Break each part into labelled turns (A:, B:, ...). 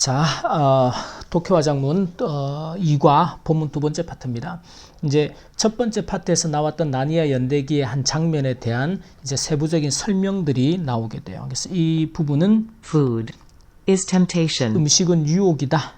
A: 자, 어, 도쿄화 장문 어, 2과 본문 두 번째 파트입니다. 이제 첫 번째 파트에서 나왔던 나니아 연대기의 한 장면에 대한 이제 세부적인 설명들이 나오게 돼요. 그래서 이 부분은
B: Food is temptation.
A: 음식은 유혹이다.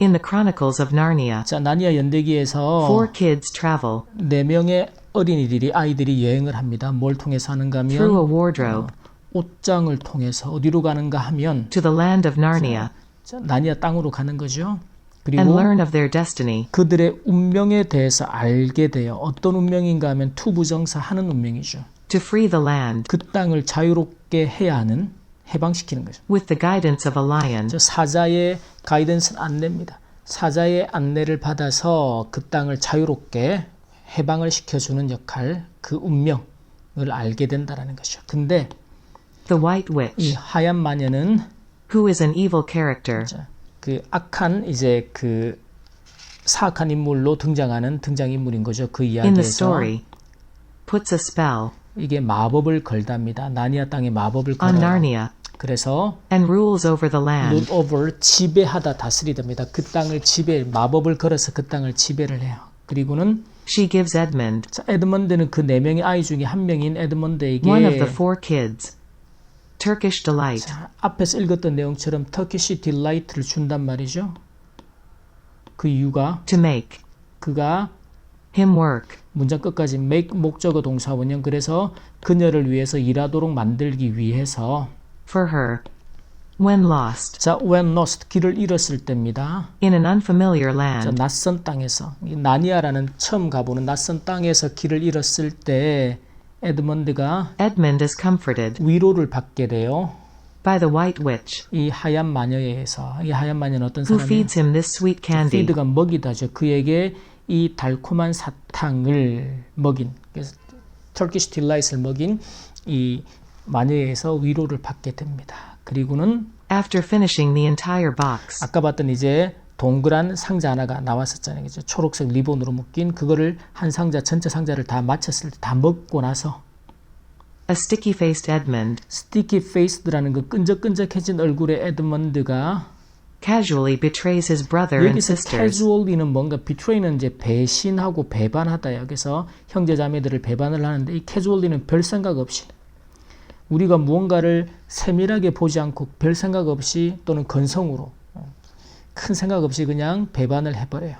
B: In the Chronicles of Narnia,
A: 자, 나니아 연대기에서
B: four kids travel
A: 네 명의 어린이들이 아이들이 여행을 합니다. 뭘 통해서 하는가
B: through a
A: 하면
B: wardrobe
A: 옷장을 통해서 어디로 가는가 하면
B: to the land of Narnia
A: 자, 나니아 땅으로 가는 거죠. 그리고
B: learn of their destiny.
A: 그들의 운명에 대해서 알게 돼요. 어떤 운명인가 하면 투부정사 하는 운명이죠.
B: to free the land
A: 그 땅을 자유롭게 해야 하는 해방시키는 거죠.
B: with the guidance of a lion.
A: 저 사자의 가이던스는 안내입니다. 사자의 안내를 받아서 그 땅을 자유롭게 해방을 시켜주는 역할, 그 운명을 알게 된다라는 것이죠. 근데
B: The White
A: 이
B: Witch,
A: 하얀 마녀는
B: who is an evil character,
A: 자, 그 악한 이제 그 사악한 인물로 등장하는 등장 인물인 거죠. 그
B: in the
A: 이야기에서
B: story, puts a spell
A: 이게 마법을 걸답니다. 나니아 땅에 마법을
B: on
A: 걸어요.
B: Narnia
A: 그래서
B: and rules over the land.
A: 룰 오버 지배하다 다스리답니다. 그 땅을 지배 마법을 걸어서 그 땅을 지배를 해요. 그리고는
B: She gives Edmund,
A: 자, 에드먼드는 그 네 명의 아이 중에 한 명인 에드먼드에게
B: one of the four kids, Turkish delight,
A: 자, 앞에서 읽었던 내용처럼 터키시 딜라이트를 준단 말이죠. 그 이유가
B: to make
A: 그가
B: him work
A: 문장 끝까지 make 목적어 동사 원형 그래서 그녀를 위해서 일하도록 만들기 위해서
B: for her. When lost
A: 자 when lost 길을 잃었을 때입니다.
B: in an unfamiliar
A: 자,
B: land,
A: 낯선 땅에서 이 나니아라는 처음 가보는 낯선 땅에서 길을 잃었을 때 에드먼드가
B: Edmund is comforted
A: 위로를 받게 돼요.
B: by the White Witch,
A: 이 하얀 마녀에 의해서 이 하얀 마녀는 어떤
B: who
A: 사람이에요?
B: feeds him this sweet candy.
A: 피드가 먹이다죠. 그에게 이 달콤한 사탕을 먹인 그래서 터키시 딜라이트를 먹인 이 마녀에 의해서 위로를 받게 됩니다. 그리고는
B: After finishing the entire box,
A: 아까 봤던 이제 동그란 상자 하나가 나왔었잖아요. 그죠? 초록색 리본으로 묶인 그거를 한 상자 전체 상자를 다 마쳤을 때 다 먹고 나서
B: a sticky faced Edmund
A: 페이스드라는 그 끈적끈적해진 얼굴의 에드먼드가
B: casually betrays his brother and sisters
A: 캐주얼리는 뭔가 비트레이는 이제 배신하고 배반하다 여기서 형제 자매들을 배반을 하는데 이 캐주얼리는 별 생각 없이 우리가 무언가를 세밀하게 보지 않고 별 생각 없이 또는 건성으로 어, 큰 생각 없이 그냥 배반을 해버려요.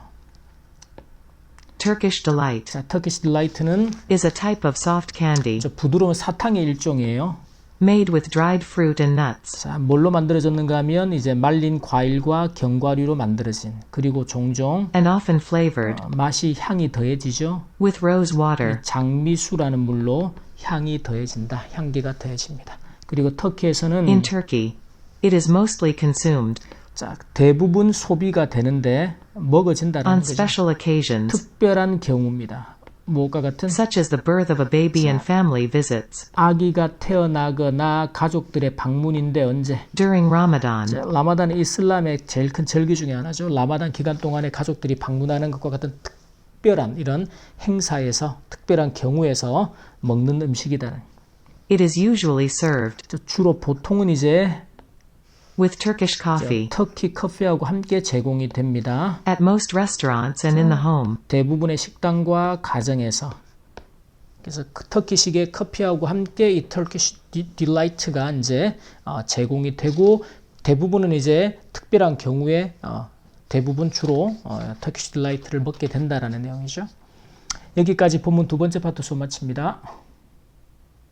B: Turkish delight
A: 자, 터키시 딜라이트는
B: is a type of soft candy
A: 저 부드러운 사탕의 일종이에요.
B: made with dried fruit and nuts.
A: 자, 뭘로 만들어졌는가 하면 이제 말린 과일과 견과류로 만들어진 그리고 종종
B: and often flavored
A: 어, 맛이 향이 더해지죠.
B: with rose water.
A: 장미수라는 물로 향이 더해진다. 향기가 더해집니다. 그리고 터키에서는
B: In Turkey, it is mostly consumed
A: 자, 대부분 소비가 되는데 먹어진다는
B: on special occasions,
A: 특별한 경우입니다. 뭐가 같은
B: such as the birth of a baby and family visits.
A: 아기가 태어나거나 가족들의 방문인데 언제?
B: During Ramadan,
A: 자, 라마단 이슬람의 제일 큰 절기 중에 하나죠. 라마단 기간 동안에 가족들이 방문하는 것과 같은 특별한 이런 행사에서 특별한 경우에서 먹는 음식이다.
B: it is usually served
A: 주로 보통은 이제
B: with Turkish coffee
A: 터키 커피하고 함께 제공이 됩니다.
B: at most restaurants and in the home.
A: 대부분의 식당과 가정에서 그래서 그 터키식의 커피하고 함께 이 터키시 디- 딜라이트가 이제 어, 제공이 되고 대부분은 이제 특별한 경우에 어, 대부분 주로 어, 터키시 딜라이트를 먹게 된다라는 내용이죠. 여기까지 본문 두 번째 파트 수업 마칩니다.